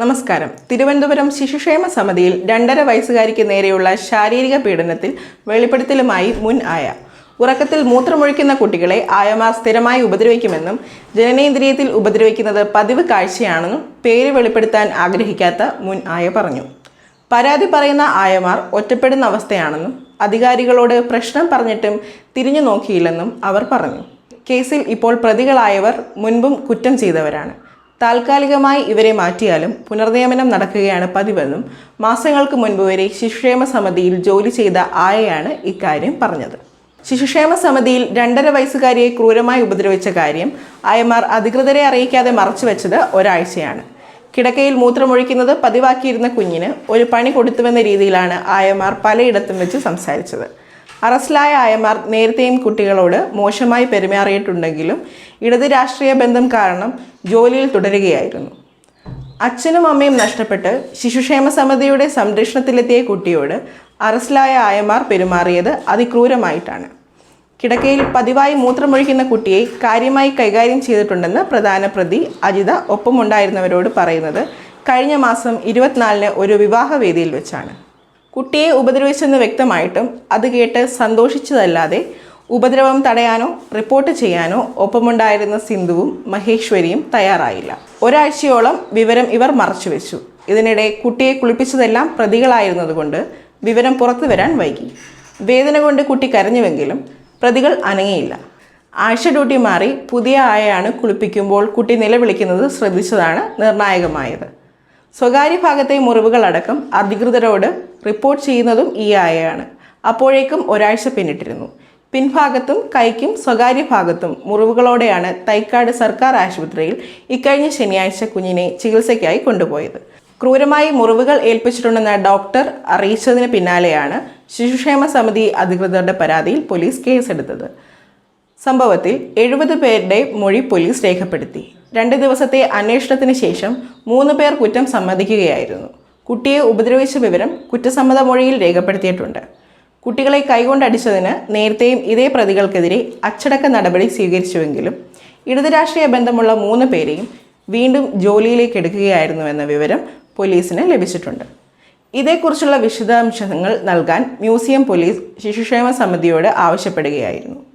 നമസ്കാരം. തിരുവനന്തപുരം ശിശുക്ഷേമ സമിതിയിൽ രണ്ടര വയസ്സുകാരിക്ക് നേരെയുള്ള ശാരീരിക പീഡനത്തിൽ വെളിപ്പെടുത്തലുമായി മുൻ ആയ ഉറക്കത്തിൽ മൂത്രമൊഴിക്കുന്ന കുട്ടികളെ ആയമാർ സ്ഥിരമായി ഉപദ്രവിക്കുമെന്നും ജനനേന്ദ്രിയത്തിൽ ഉപദ്രവിക്കുന്നത് പതിവ് കാഴ്ചയാണെന്നും പേര് വെളിപ്പെടുത്താൻ ആഗ്രഹിക്കാത്ത മുൻ ആയ പറഞ്ഞു. പരാതി പറയുന്ന ആയമാർ ഒറ്റപ്പെടുന്ന അവസ്ഥയാണെന്നും അധികാരികളോട് പ്രശ്നം പറഞ്ഞിട്ടും തിരിഞ്ഞു നോക്കിയില്ലെന്നും അവർ പറഞ്ഞു. കേസിൽ ഇപ്പോൾ പ്രതികളായവർ മുൻപും കുറ്റം ചെയ്തവരാണ്. താൽക്കാലികമായി ഇവരെ മാറ്റിയാലും പുനർനിയമനം നടക്കുകയാണ് പതിവെന്നും മാസങ്ങൾക്ക് മുൻപ് വരെ ശിശുക്ഷേമ സമിതിയിൽ ജോലി ചെയ്ത ആയയാണ് ഇക്കാര്യം പറഞ്ഞത്. ശിശുക്ഷേമ സമിതിയിൽ രണ്ടര വയസ്സുകാരിയെ ക്രൂരമായി ഉപദ്രവിച്ച കാര്യം ആയമാർ അധികൃതരെ അറിയിക്കാതെ മറച്ചുവെച്ചത് ഒരാഴ്ചയാണ്. കിടക്കയിൽ മൂത്രമൊഴിക്കുന്നത് പതിവാക്കിയിരുന്ന കുഞ്ഞിന് ഒരു പണി കൊടുത്തുവെന്ന രീതിയിലാണ് ആയമാർ പലയിടത്തും വെച്ച് സംസാരിച്ചത്. അറസ്റ്റിലായ ആയമാർ നേരത്തെയും കുട്ടികളോട് മോശമായി പെരുമാറിയിട്ടുണ്ടെങ്കിലും ഇടത് രാഷ്ട്രീയ ബന്ധം കാരണം ജോലിയിൽ തുടരുകയായിരുന്നു. അച്ഛനും അമ്മയും നഷ്ടപ്പെട്ട് ശിശുക്ഷേമ സമിതിയുടെ സംരക്ഷണത്തിലെത്തിയ കുട്ടിയോട് അറസ്റ്റിലായ ആയമാർ പെരുമാറിയത് അതിക്രൂരമായിട്ടാണ്. കിടക്കയിൽ പതിവായി മൂത്രമൊഴിക്കുന്ന കുട്ടിയെ കാര്യമായി കൈകാര്യം ചെയ്തിട്ടുണ്ടെന്ന് പ്രധാന പ്രതി അജിത ഒപ്പമുണ്ടായിരുന്നവരോട് പറയുന്നത് കഴിഞ്ഞ മാസം ഇരുപത്തിനാലിന് ഒരു വിവാഹവേദിയിൽ വെച്ചാണ്. കുട്ടിയെ ഉപദ്രവിച്ചെന്ന് വ്യക്തമായിട്ടും അത് കേട്ട് സന്തോഷിച്ചതല്ലാതെ ഉപദ്രവം തടയാനോ റിപ്പോർട്ട് ചെയ്യാനോ ഒപ്പമുണ്ടായിരുന്ന സിന്ധുവും മഹേശ്വരിയും തയ്യാറായില്ല. ഒരാഴ്ചയോളം വിവരം ഇവർ മറച്ചുവെച്ചു ഇതിനിടെ കുട്ടിയെ കുളിപ്പിച്ചതെല്ലാം പ്രതികളായിരുന്നതുകൊണ്ട് വിവരം പുറത്തു വരാൻ വൈകി. വേദന കൊണ്ട് കുട്ടി കരഞ്ഞുവെങ്കിലും പ്രതികൾ അനങ്ങിയില്ല. ആഴ്ച ഡ്യൂട്ടി മാറി പുതിയ ആയയാണ് കുളിപ്പിക്കുമ്പോൾ കുട്ടി നിലവിളിക്കുന്നത് ശ്രദ്ധിച്ചതാണ് നിർണായകമായത്. സ്വകാര്യ ഭാഗത്തെ മുറിവുകളടക്കം അധികൃതരോട് റിപ്പോർട്ട് ചെയ്യുന്നതും ഈ ആയയാണ്. അപ്പോഴേക്കും ഒരാഴ്ച പിന്നിട്ടിരുന്നു. പിൻഭാഗത്തും കൈക്കും സ്വകാര്യ ഭാഗത്തും മുറിവുകളോടെയാണ് തൈക്കാട് സർക്കാർ ആശുപത്രിയിൽ ഇക്കഴിഞ്ഞ ശനിയാഴ്ച കുഞ്ഞിനെ ചികിത്സയ്ക്കായി കൊണ്ടുപോയത്. ക്രൂരമായി മുറിവുകൾ ഏൽപ്പിച്ചിട്ടുണ്ടെന്ന ഡോക്ടർ അറിയിച്ചതിന് പിന്നാലെയാണ് ശിശുക്ഷേമ സമിതി അധികൃതരുടെ പരാതിയിൽ പോലീസ് കേസെടുത്തത്. സംഭവത്തിൽ എഴുപത് പേരുടെ മൊഴി പോലീസ് രേഖപ്പെടുത്തി. രണ്ട് ദിവസത്തെ അന്വേഷണത്തിന് ശേഷം മൂന്ന് പേർ കുറ്റം സമ്മതിക്കുകയായിരുന്നു. കുട്ടിയെ ഉപദ്രവിച്ച വിവരം കുറ്റസമ്മത മൊഴിയിൽ രേഖപ്പെടുത്തിയിട്ടുണ്ട്. കുട്ടികളെ കൈകൊണ്ടടിച്ചതിന് നേരത്തെയും ഇതേ പ്രതികൾക്കെതിരെ അച്ചടക്ക നടപടി സ്വീകരിച്ചുവെങ്കിലും ഇടത് രാഷ്ട്രീയ ബന്ധമുള്ള മൂന്ന് പേരെയും വീണ്ടും ജോലിയിലേക്ക് എടുക്കുകയായിരുന്നുവെന്ന വിവരം പോലീസിന് ലഭിച്ചിട്ടുണ്ട്. ഇതേക്കുറിച്ചുള്ള വിശദാംശങ്ങൾ നൽകാൻ മ്യൂസിയം പോലീസ് ശിശുക്ഷേമ സമിതിയോട് ആവശ്യപ്പെടുകയായിരുന്നു.